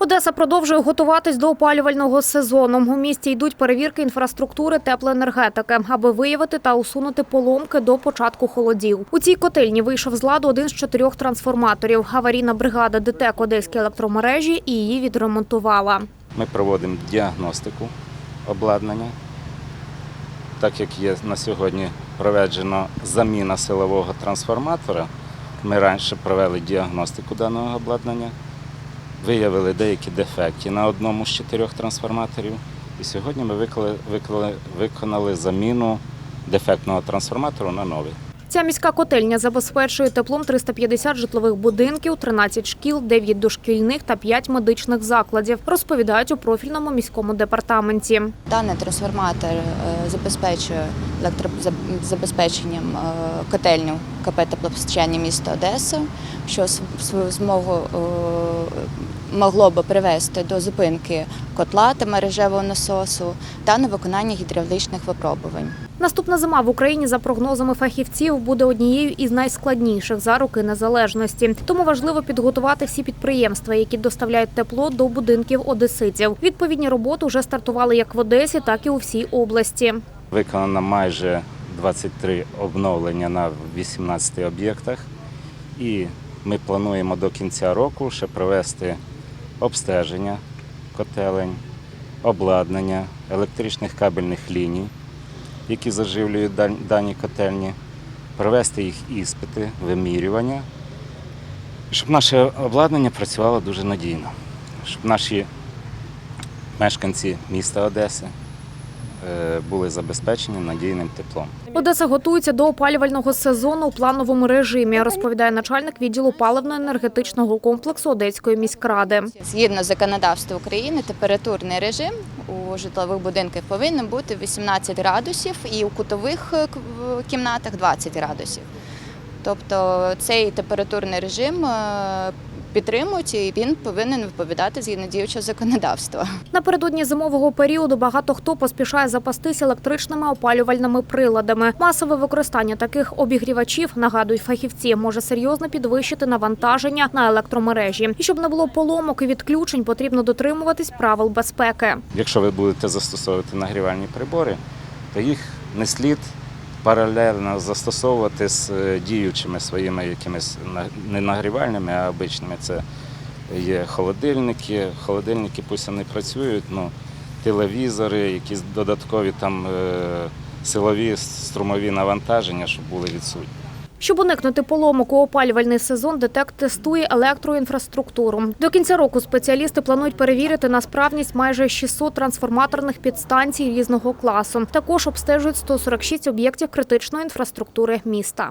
Одеса продовжує готуватись до опалювального сезону. У місті йдуть перевірки інфраструктури теплоенергетики, аби виявити та усунути поломки до початку холодів. У цій котельні вийшов з ладу один з чотирьох трансформаторів. Аварійна бригада ДТЕК Одеської електромережі і її відремонтувала. Ми проводимо діагностику обладнання. Так як є на сьогодні проведена заміна силового трансформатора, ми раніше провели діагностику даного обладнання, виявили деякі дефекти на одному з чотирьох трансформаторів. І сьогодні ми виконали, виконали, виконали заміну дефектного трансформатору на новий. Ця міська котельня забезпечує теплом 350 житлових будинків, 13 шкіл, 9 дошкільних та 5 медичних закладів, розповідають у профільному міському департаменті. Даний трансформатор е, забезпечує електрозабезпеченням е, котельню КП теплопостачання міста Одеса, що свою змогу е, могло би привести до зупинки котла та мережевого насосу та на виконання гідравлічних випробувань. Наступна зима в Україні, за прогнозами фахівців, буде однією із найскладніших за роки незалежності. Тому важливо підготувати всі підприємства, які доставляють тепло до будинків одеситів. Відповідні роботи вже стартували як в Одесі, так і у всій області. Виконано майже 23 обновлення на 18 об'єктах. І ми плануємо до кінця року ще провести обстеження котелень, обладнання, електричних кабельних ліній, які заживлюють дані котельні, провести їх іспити, вимірювання, щоб наше обладнання працювало дуже надійно, щоб наші мешканці міста Одеси були забезпечені надійним теплом. Одеса готується до опалювального сезону у плановому режимі, розповідає начальник відділу паливно-енергетичного комплексу Одеської міськради. Згідно законодавства України, температурний режим у житлових будинках повинен бути 18 градусів і у кутових е, кімнатах 20 градусів. Тобто цей температурний режим е, підтримують і він повинен відповідати згідно діючого законодавства. Напередодні зимового періоду багато хто поспішає запастись електричними опалювальними приладами. Масове використання таких обігрівачів, нагадують фахівці, може серйозно підвищити навантаження на електромережі. І щоб не було поломок і відключень, потрібно дотримуватись правил безпеки. Якщо ви будете застосовувати нагрівальні прибори, то їх не слід паралельно застосовувати з е, діючими своїми якимись не нагрівальними, а обичними. Це є холодильники. Холодильники пусть вони працюють, ну, телевізори, якісь додаткові там е, силові струмові навантаження, щоб були відсутні. Щоб уникнути поломок у опалювальний сезон, ДТЕК тестує електроінфраструктуру. До кінця року спеціалісти планують перевірити на справність майже 600 трансформаторних підстанцій різного класу. Також обстежують 146 об'єктів критичної інфраструктури міста.